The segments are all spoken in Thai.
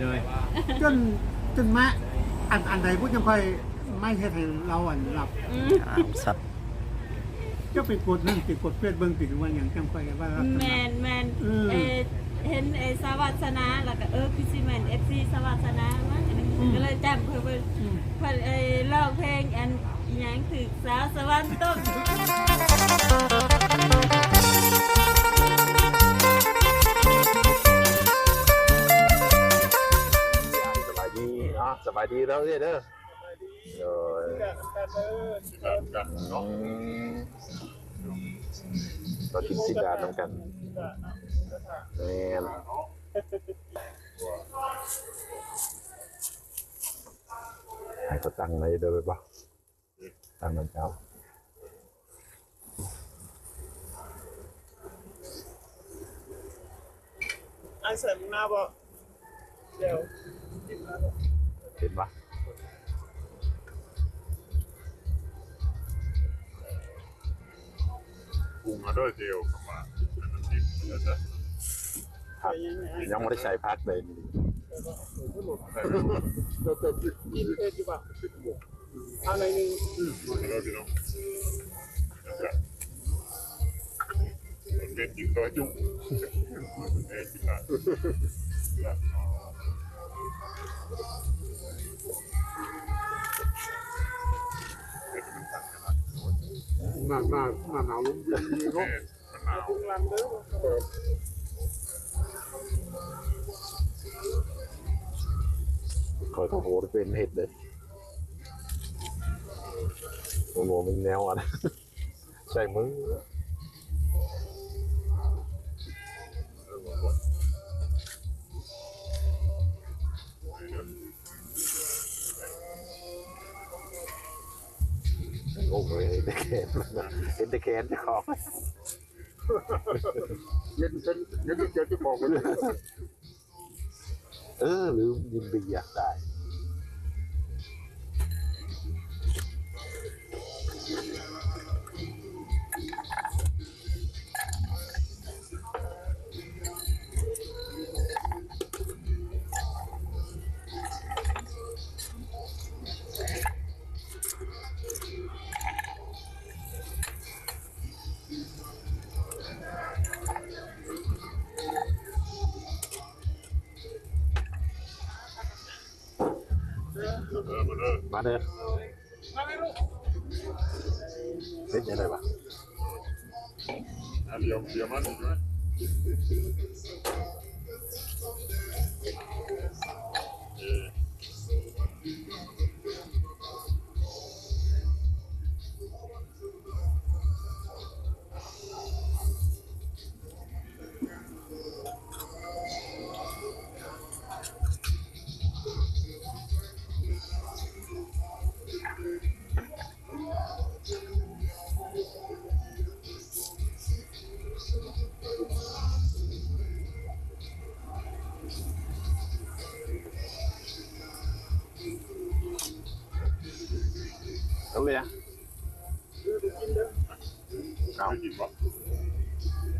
เลยจนจนมาอันอันใดพูดยังค่อยไม่เฮ็ดให้เราอันหลับอืมอ่ามสัตว์ก็ไปกดนั่นติดกดเฟซเบิ่งติดว่าอย่างจังค่อยว่ารับแมนแมนอืมเออเห็นไอ้สวัสนาแล้วก็เออพี่ซีแมนเอฟซีสวัสนามาก็เลยจำเพิ่นเพิ่นอืม เพิ่นไอ้ร้องเพลงอันอิหยังถึกสาวสวรรค์ต้ม สบายดีแล้วเนี่ยเด้อโดยอืมเรากินสิกาน้ำกันแมนให้เขาตั้งในเด้อไปปะตั้งมันเจ้าอันเสริมหน้าบ่เดี๋ยว เห็นปะปรุงมาด้วยเดียวกับมาอันนั้นดิบเดี๋ยวจะครับยังไม่ได้ใส่พักเลยเราจะกินเอ็ดดีกว่าเอาหน่อยหนึงให้เราพี่น้องเดี๋ยวจะมันเป็นจิงตัวจุ๊บเอ๊ะจิงละละ หน้าหน้าหน้าหนาวลมเย็นดีเอ๊ะเนาะมันหนาวปรุงลำเด้อคอยโอ้โหเป็นเห็ดเลยโอ้โหมันแนวอะนะใส่มื อโอ้โหเห็นแต่แขนเห็นแต่แขนเจ้าของเย็นเย็นเย็นเย็นจะบอกเลยเออลืมยินดีอยากได้ มาเเอาเลยอะเอาไม่กินปะ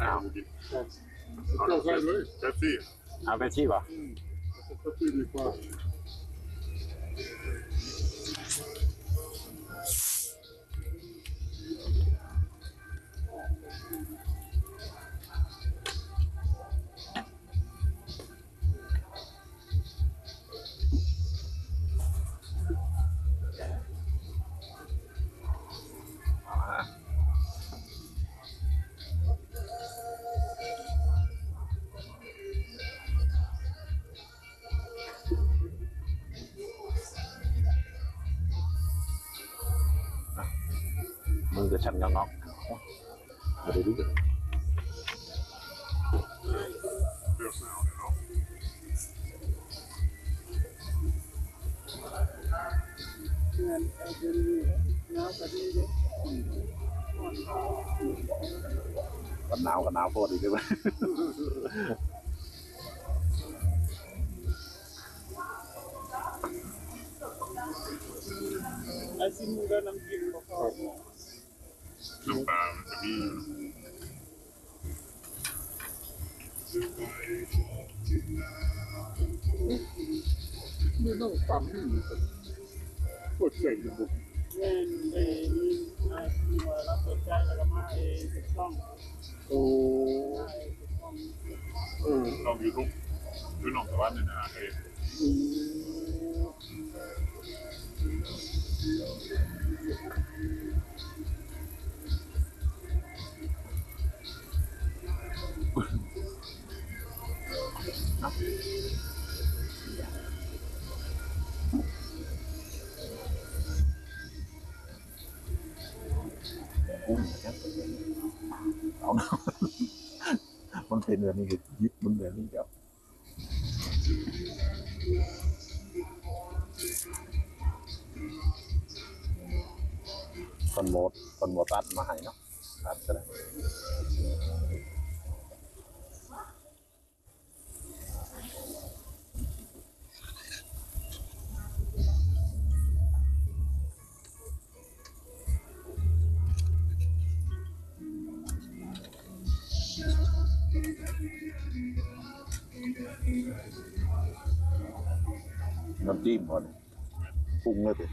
อ้าวกินเอาใส่เลยเป๊ปซี่เอาไปชีพอะก็คือดีกว่ามึงจะชันงอกๆมาดูดิเลือกสาวเนี่ยเนาะเงินเอาเป็นน้าก็ดีเด้อกันห น้ำปลามันจะมีอยู่เไม่ต้องฟังที่ปวดเสียงอยู่บุกเนเอ้มีไอ้ที่มารับสนใจแล้วก็มาเอ้ถูกต้องโอ้เออน้องยูทูบคือน้องสวัสดิ์เนี่ยนะเองอืมกุ้ง แบบนี้คือยิบมันแบบนี้ครับคนโมดคนโมตัดมาให้เนาะตัดก็ได้ ปรุง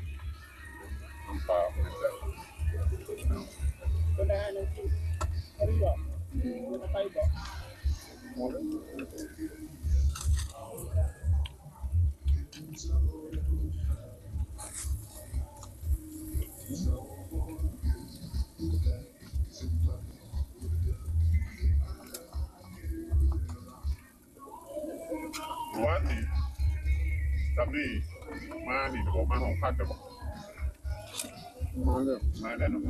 เม่ใส่ก็ได้น้องกินเขาได้บอมาของพัดจะบอกมาเลยมาแล้วเนะ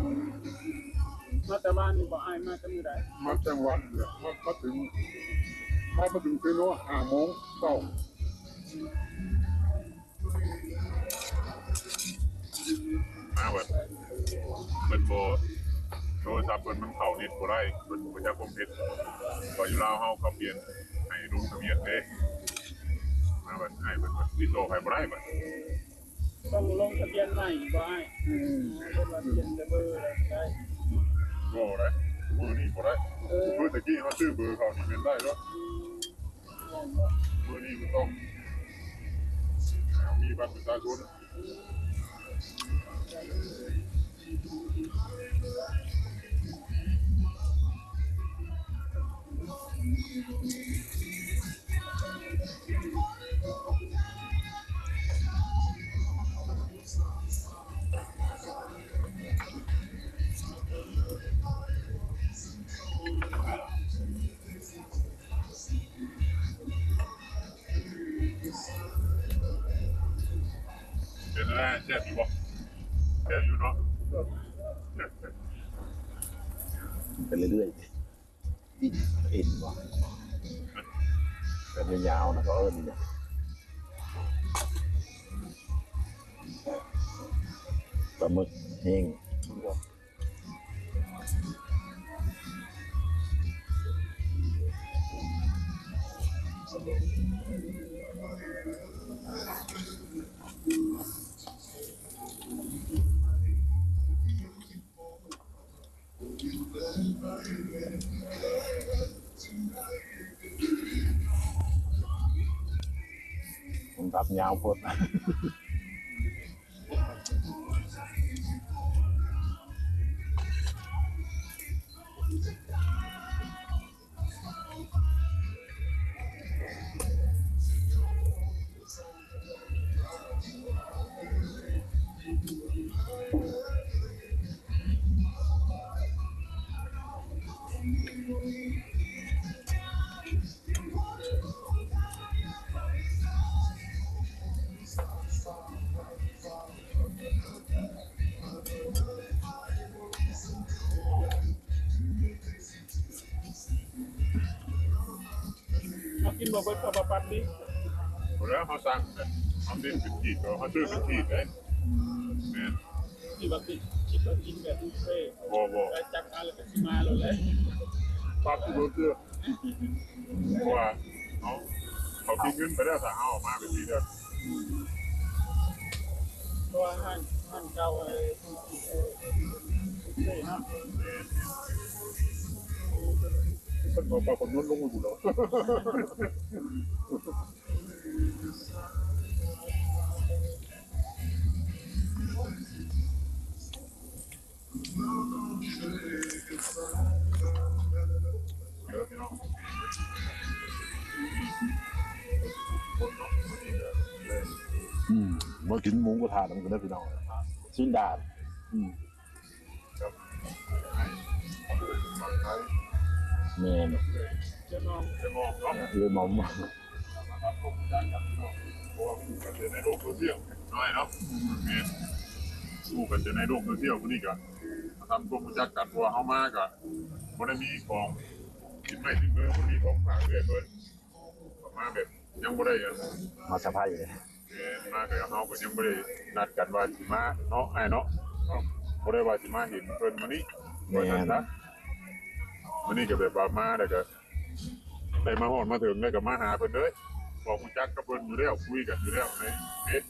มาแต่บ้านนี่บอกไอ้มาจะมือใดมาจังหวัดเนี่ยมามาถึงมามาถึงเป็นว่าห้าโมงเช้ามาแบบเป็นโบโทรศัพท์เป็นมันเข่าเน็ตบ่ได้เป็นประชาคมเพชรก็อยู่ลาวเฮาเขาเปลี่ยนให้ลุงทะเบียนเด้ มาแบบให้เป็นติดต่อใครบ่ได้บัดต้องลงทะเบียนใหม่บอกไอ้อืมเป็นวันเปลี่ยนเบอร์อะไรได้บ่ได้มือนี่บ่ได้เออเมื่อตะกี้เขาซื้อเบอร์เขานี่เป็นได้แล้วมือนี่มันต้องมีบัตรประชาชน เป็นอะไรแซ่บอยู่บ่แซ่บอยู่เนาะไปเรื่อยๆยิ่งเอ็นว่ะแบบยาวๆนะก็เอิญเนี่ย ปลาหมึกแห้งผมตัดยาวโพด กินบอกไปกับปัดดิแล้วเขาสั่งเขาเล่นเป็นขีดเขาซื้อเป็นขีดเลยแม่นที่บักติคิดว่ากินแบบบุฟเฟ่ต์บ่บ่ไปจักมาแล้วก็สิมาแล้วแหละปาที่รถเรือเพราะว่าเขาเขาคิดเงินไปแล้วแต่เอาออกมาเป็นทีเดียวเพราะว่าห้างห้างเก่าไอ้บุฟเฟ่ต์เนาะ มัอกว่าคนนู้นลงมาบุหรี่อืมมากินหมูกระทะมันก็ได้พี่น้องชิ้นดาบอืม แม่นจะมองจะมองเนาะเลยหมอมเพราะว่าคู่กันจะในโลกโซเชียลน้อยเนาะเนี่ยคู่กันจะในโลกโซเชียลคนนี้ก็มาทำตัวมุจักกันเพราะว่าเขามากอะมันได้มีของกินไม่ถึงมือคนนี้ของฝากเรื่อยเพิ่นออกมาแบบยังไม่ได้อะมาสะพายเลยเอ่อมากับเขาก็ยังไม่ได้นัดกันว่าสิมาเนาะไอ้เนาะบ่ได้ว่าสิมาเห็นเพิ่นมานี่ว่าซั่นนะ มานี่ก็แบบว่ามาแล้วก็ได้มาฮอดมาถึงแล้วก็มาหาเพิ่นเลยบอกมุจักกับเพิ่นอยู่แล้วคุยกันอยู่แล้วในเฟซ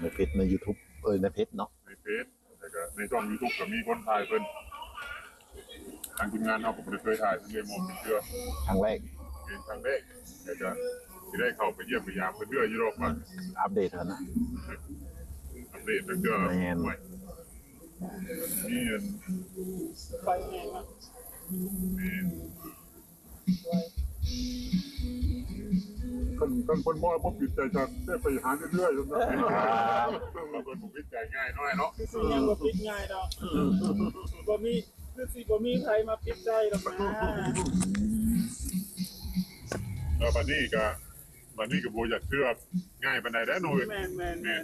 ในเพจใน YouTube เอ้ยในเพจเนาะในเฟซแล้วก็ในช่อง YouTube ก็มีคนถ่ายเพิ่นทางทีมงานเราก็บ่ได้เคยถ่ายทั้งเดโมเป็นเชื่อครั้งแรกเป็นครั้งแรกแล้วก็สิได้เข้าไปเยี่ยมพยายามเพิ่นเรื่อยอยู่รอบบ้านอัปเดตแล้วนะอัปเดตเรื่อยๆแม่น ใหม่นี่อันคนคนคนบ่บ่ปิดใจจะได้ไปหาเรื่อยๆจนได้บางคนผมปิดใจง่ายน้อยเนาะคือสิยังบ่ปิดง่ายดอกบ่มีคือสิบ่มีใครมาปิดใจหรอกนะเออบัดนี้ก็บัดนี้ก็บ่อยากเชื่อง่ายปานใดแล้วหน่อยแม่นแม่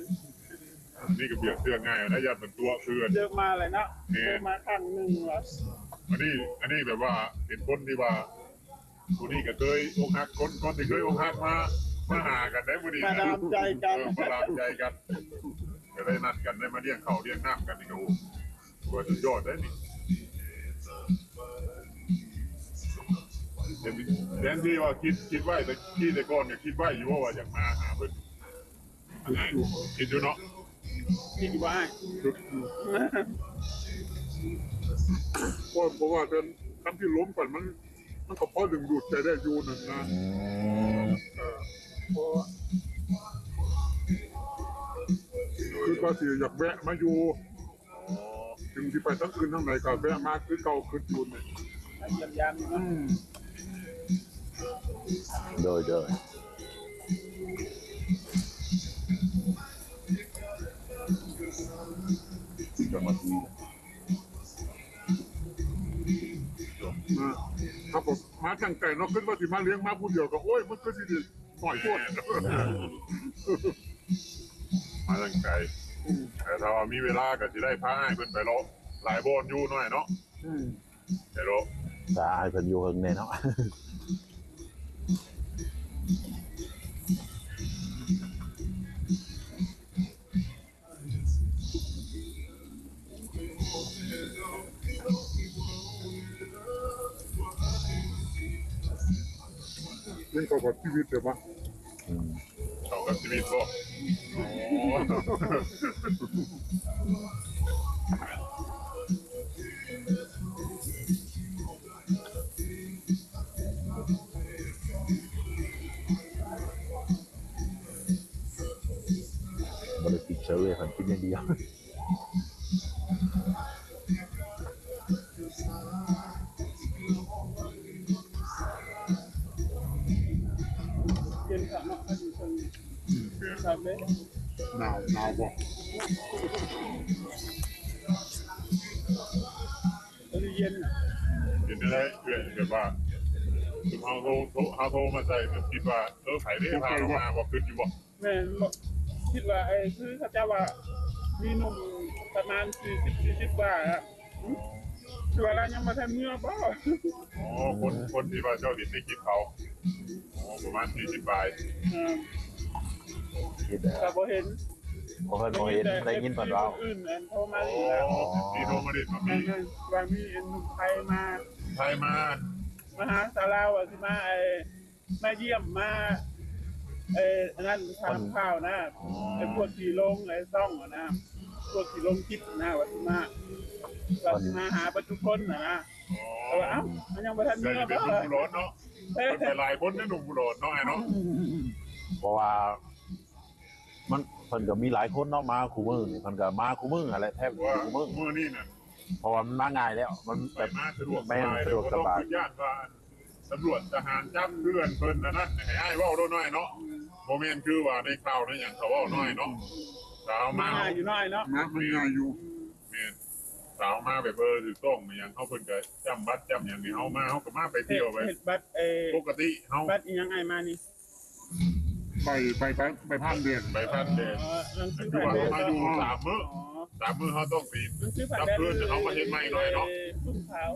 นแม่นนี่ก็เบียดเชื่อง่ายนะญาติเป็นตัวเพื่อนเจอมาเลยเนาะเจอมาครั้งหนึงว่ะอันนี้อันนี้แบบว่าเป็นคนที่ว่าผู้นี้ก็เคยอกหักคนคนที่เคยอกหักมามาหากันได้มื้อนี้มานะดามใจกันเออมาดามใจกันก็ได้นัดกันได้มาเลี้ยงข้าวเลี้ยงน้ำกันนี่ก็โอ้โหสุดยอดได้นี่แทนที่ว่าคิดคิดไว้แต่ที่แต่ก่อนเนี่ยคิดไว้อยู่ว่าอยากมาหาเพิ่นอันนี้คิดอยู่เนาะ คิดว่าเพราะเพราะว่าเป็นคำที่ล้มกันมัน มันก็พอดึงดูดใจได้อยู่หนึ่งนะเพราะคือก็สิอยากแวะมาอยู่ถึงที่ไปทั้งคืนทั้งไหนก็แวะมาคือเก่าคือจูนเนี่ยยี่ยมยามอยู่เนาะโดยโดย จังหวัดนี้มาครับผมมาตั้งใจเนาะขึ้นมาสิมาเลี้ยงมาผู้เดียวก็โอ้ยมันก็สิดีหน่อยโคตรมาตั้งใจแต่ถ้าว่ามีเวลาก็สิได้พาให้เพิ่นไปเลาะหลายบอนอยู่หน่อยเนาะอืมไปเลาะตาให้เพิ่นอยู่เฮิงแน่เนาะ เลี้ยงเขากับชีวิตเดี๋ยวมาอืมเขากับชีวิตบ่โอ้บ่ได้ปิดเชื้อเลยเพิ่นกินอย่างเดียว เด้หนาวหนาวบอนนี้เย็นนะเห็นได้เพื่อนแบบว่าคือเขาโทรเขาโทรมาใส่แบบคิดว่าเออไผ่ได้พาเรามาบ่ขึ้นอยู่บ่แม่คิดว่าไอ้คือเขาเจ้าว่ามีหนุ่มประมาณ40 40กว่าอะอืมคือว่าเรยังมาทันเมื่อบ่อ๋อคนคนที่ว่าเจ้าดินในคลิปเขาอ๋อประมาณ40บาท อืมคิดเด้แต่อบ่เห็นบ่เพิ่นบ่เห็นได้ยินเพิ่นเว้าอื่นอันโทรมาโอ้อีกแล้วที่โทรมาดิมามีนั่นๆว่ามีอันหนุ่มไทยมาไทยมามาหาสาราว่าสิมาไอ้มาเยี่ยมมาไอ้นั่นทำข้าวนะไอ้พวกที่ลงไอ้ซ่องอะนะพวกที่ลงคลิปนะว่าสิมาว่าสิมาหาประทุกคนนะนะอ๋แต่อว่าเอ้ามันยังบ่ทันแต่เมื่อเป็นบ่หนุ่มบุรอดเนาะเอ้ยมันเป็นหลายคนนะหนุ่มบุรอดเนาะไอ้เนาะเพราะว่ามันเพิ่นก็มีหลายคนเนาะมาคู่มือนี่เพิ่นก็มาคู่มือนั่นแหละแทบว่าคู่มือมือนี่น่ะเพราะว่ามันมาง่ายแล้ว มันไปแบบมาสะดวกสแม่นบายสะดวกสบายญาติว่าตำรวจทหารจับเพื่อนเพิ่นนะนั่นให้อ้ายเว้าด้วยหน่อยเนาะโมเมนต์คือว่าในข่าวในอย่างเขาเว่าน้อยเนาะสาวมามาง่ายอยู่น้อยเนาะนะมันง่ายอยู่เมนสาวมาแบบเบอร์ถือต้องมาอย่างเขาเพิ่นก็จำบัตรจำอย่างนี้เฮามาเฮาก็มาไปเฮ็เที่ยวไปดเฮ็ดบัตรเออปกติเฮาบัตรอีหยังไงมานี่ ไปไปไปไปพันเดือนไปพันเดนเออหนังสือคือผ่านว่าเดือนเฮามาอยู่สามมื้ออ๋อสามมื้อเฮาต้องปีนหนังสือผ่านรับเดือนเพื่อนจะเอามาเฮ็ดใหม่หน่อยเนาะตุ้มขาว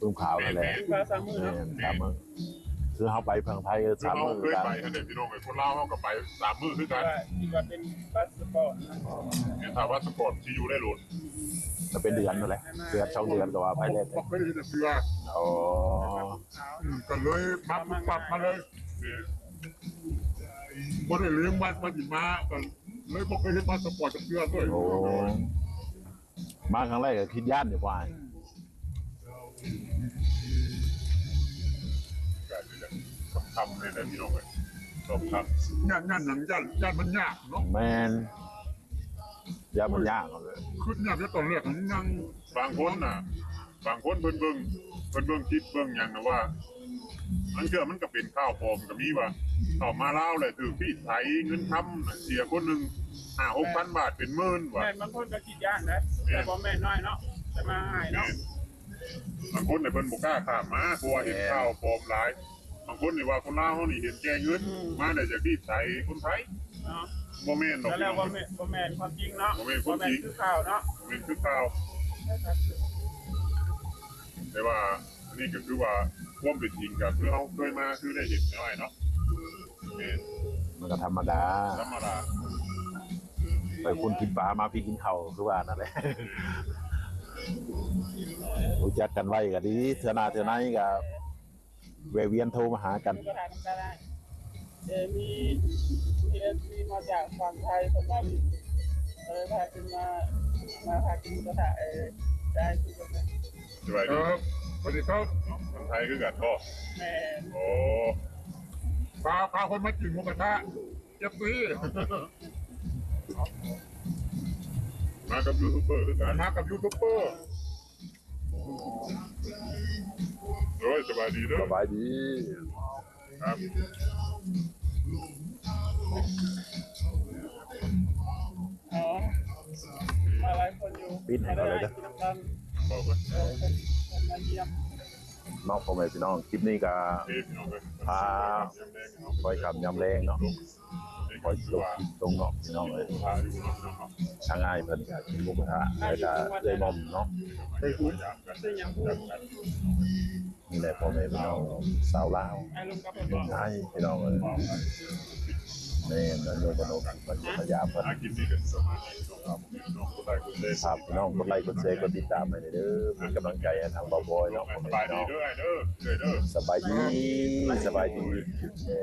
ตุ้มขาวนั่นแหละตุ้มขาวสามมือแม่เนาะนสามมื้อคือเฮาไปเพิ่งไทยคือสามเฮามื้อเคยกันไปเด็กพี่น้องไอ้คนลาวเฮาก็ไปสามมื้อคือกันว่าที่ว่าเป็นบัตรสปอร์ตนะเนี่ยถ้าว่าสปอร์ตที่อยู่ได้หลุดจะเป็นเดือนนั่นแหละเดือนสองเดือนก็ว่าไปแล้วบอกไม่ได้จะเชื่ออ๋อ ขาวก็เลยมัดปรับมาเลยเนี่ย บ่ได้เลี้ยงมัดมาถึงมาก็เลยบอกไม่ได้มาสปอร์ตจะเชื่อด้วยโอ้มาครั้งแรกก็คิดย่านอยู่ว่าการที่จะทำให้ได้พี่น้องเลยต้องทงานงานหนังย่านย่านมันยากเนาะแม่นยามันยากเลยขึ้นยากแล้วตอนแรกมันนั่งำบางคนน่ะบางคนเบิ่งเบิ่งเบิ่งเบิ่งคิดเบิ่งอย่างนะว่ามันเชื่อมันก็เป็นข้าวปลอมก็มีว่า ต่อมาเล่าวเลยถือพี่ไถเงินทำน่ะเสียคนหนึ่งห้าหกพันบาทเป็นหมื่นว่ะแม่นบางคนก็คิดยากนะแต่บ่แม่นน้อยเนาะแต่มาง่ายเนาะบางคนเนี่ยเพิ่นบ่กล้าข้ามมากลัวเห็นข้าวปลอมหลายบางคนนี่ว่าคนลาวเขานี่เห็นแก่เงินมาได้จากพี่ไถคนไทยเนาะบ่แม่นดอกแล้วพี่แล้วน้องบ่แม่นบ่แม่นความจริงเนาะบ่แม่นความจริงบ่แม่นคือข่าวเนาะบ่แม่นคือข้าวแต่ว่าอันนี้ก็คือว่าความเป็นจริงก็คือเราเคยมาคือได้เห็นน้อยเนาะแม่นมันก็ธรรมดา ธรรมดาไปคุณกินปลามาพี่กินข้าวคือว่านั่นแหละรู้จักกันไว้ก็ดีเทื่อหน้าเทื่อไหนก็แวะเวียนโทรมาหากันก็ทานกันได้เออมีมีเอฟซีมาจากฝั่งไทยคนนั้นเออพาขึ้นมามาพากินกระทะเออได้ทุกคนเลยสบายเอดีอสวัสดีครับคนไทยคือกันบ่แม่โอ้ พาพาคนมากินหมูกระทะเจ็บซีมากับยูทูบเบอร์คือกันมากับยูทูบเบอร์โอ้ยสบายดีเด้อสบายดีครับอ๋อมาหลายคนอยู่ปิดให้เขาเลยกินะนน้ำกันบอกว่าเออคนคนมาเยี่ยม น้องพ่อแม่พี่น้องคลิปนี้ก็เอ๊ะพี่น้องเอ้ยพาคอยคำยำแรงเนาะคอยลงคลิปตรงเนาะพี่น้องเลยพาอยู่เนาะพี่น้องเนาะช่างง่ายเพิ่นก็กินหมูกระทะแล้วก็เลยมอมเนาะได้คุยกันกันซึ่งยังพูดนี่แหละพ่อแม่พี่น้องสาวลาวไอ้ลุงกับเมืองไทยพี่น้องเอ้ย นี่นโยกนกมันพยายามเพิ่นหากินนี่กันครับน้องคนใดคนเล่นครับพี่น้องกดไลค์กดแชร์กดติดตามให้เด้อเป็นกำลังใจให้ทางบ่าวบอยเนาะพ่อสแม่บายพี่ดีน้องเด้อไอ้เด้อเด้อเด้อสบายดีสบายดีแม่